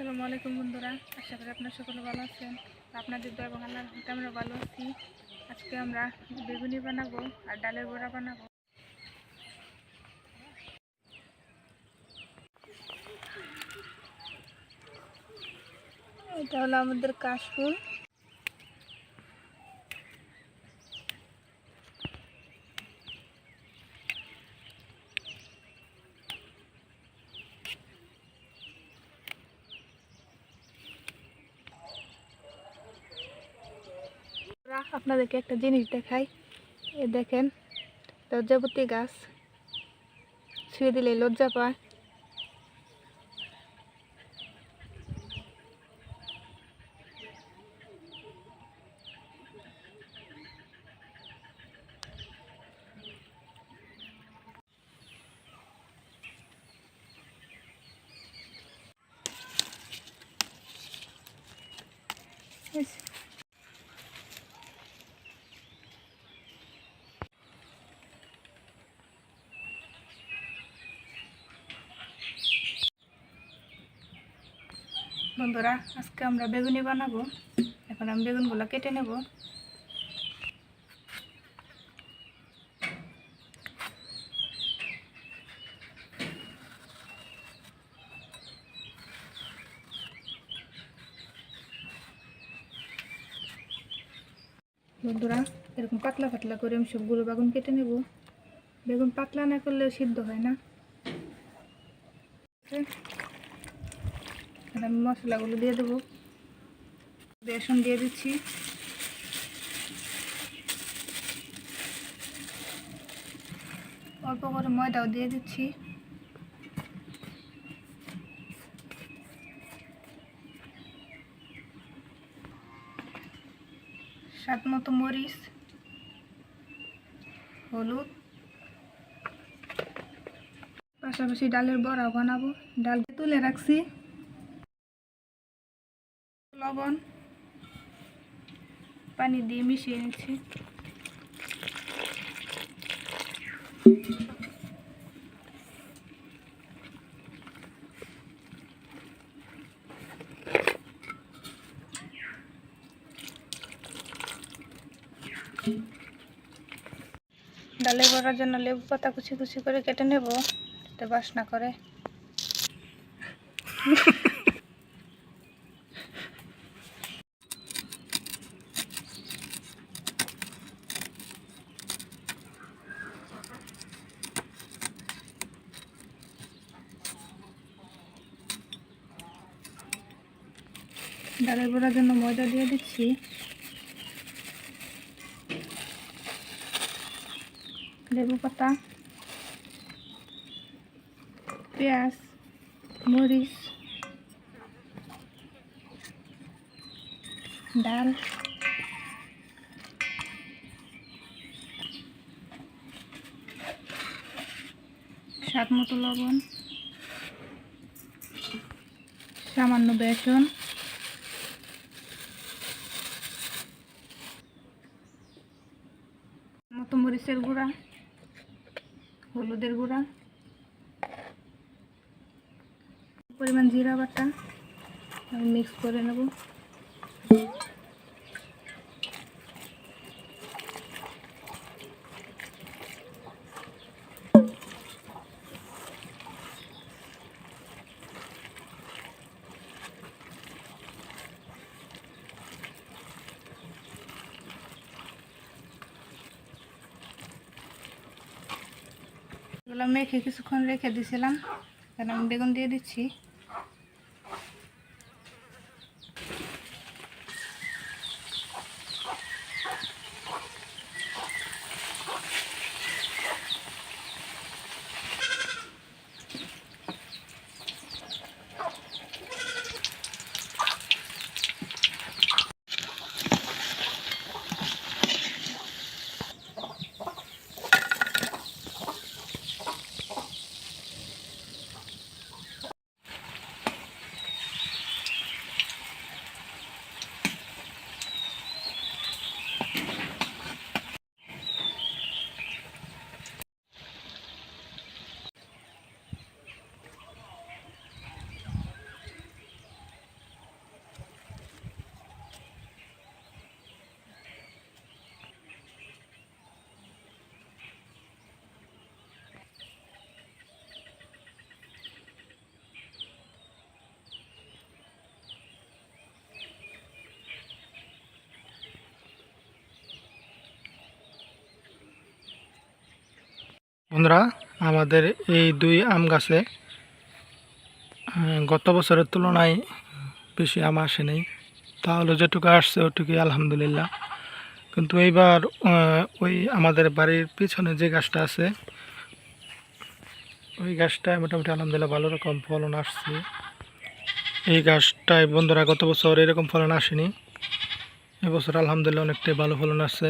আসসালামু আলাইকুম বন্ধুরা, আশা করি আপনার সকলে ভালো আছেন। আপনাদের দয়া এবং রহমতে আমরা ভালো আছি। আজকে আমরা বেগুনি বানাবো আর ডালের বড়া বানাবো। এটা হলো আমাদের কাশফুল। আপনাদেরকে একটা জিনিস দেখাই। এ দেখেন লজ্জাপতি গাছ। ছুঁয়ে দিলে লজ্জা পায়। বন্ধুরা, আজকে আমরা বেগুনি বানাবো। এখন আমি বেগুনগুলো কেটে নেব। বন্ধুরা, এরকম পাতলা পাতলা করে আমি সবগুলো বেগুন কেটে নেব। বেগুন পাতলা না করলে সিদ্ধ হয় না ঠিক আছে? এখানে আমি মশলাগুলো দিয়ে দেবো। বেসন দিয়ে দিচ্ছি। অল্প করে ময়দাও দিয়ে দিচ্ছি। স্বাদ মতো মরিচ, হলুদ। পাশাপাশি ডালের বড়া বানাবো। ডাল তুলে রাখছি। লবণ, পানি দিয়ে মিশিয়ে নিচ্ছি। ডালে বড়ার জন্য লেবু পাতা কুচি কুচি করে কেটে নেব, যাতে বাসনা করে। ডালের বড়ার জন্য ময়দা দিয়ে দিচ্ছি। লেবু পাতা, পেঁয়াজ, মরিচ, ডাল। স্বাদ মতো লবণ, সামান্য বেসন। মরিচের গুঁড়া হলুদের গুঁড়া পরিমাণ জিরা বাটা আমি মিক্স করে নেব। এগুলো মেখে কিছুক্ষণ রেখে দিয়েছিলাম এখন আমি বেগুন দিয়ে দিচ্ছি। বন্ধুরা, আমাদের এই দুই আম গাছে গত বছরের তুলনায় বেশি আম আসেনি তাহলে যেটুকু আসছে ওটুকুই আলহামদুলিল্লাহ। কিন্তু এইবার ওই আমাদের বাড়ির পিছনে যে গাছটা আছে, ওই গাছটায় মোটামুটি আলহামদুলিল্লাহ ভালো রকম ফলন আসছে। এই গাছটায় বন্ধুরা গত বছর এরকম ফলন আসেনি। এবছর আলহামদুলিল্লাহ অনেকটাই ভালো ফলন আসছে।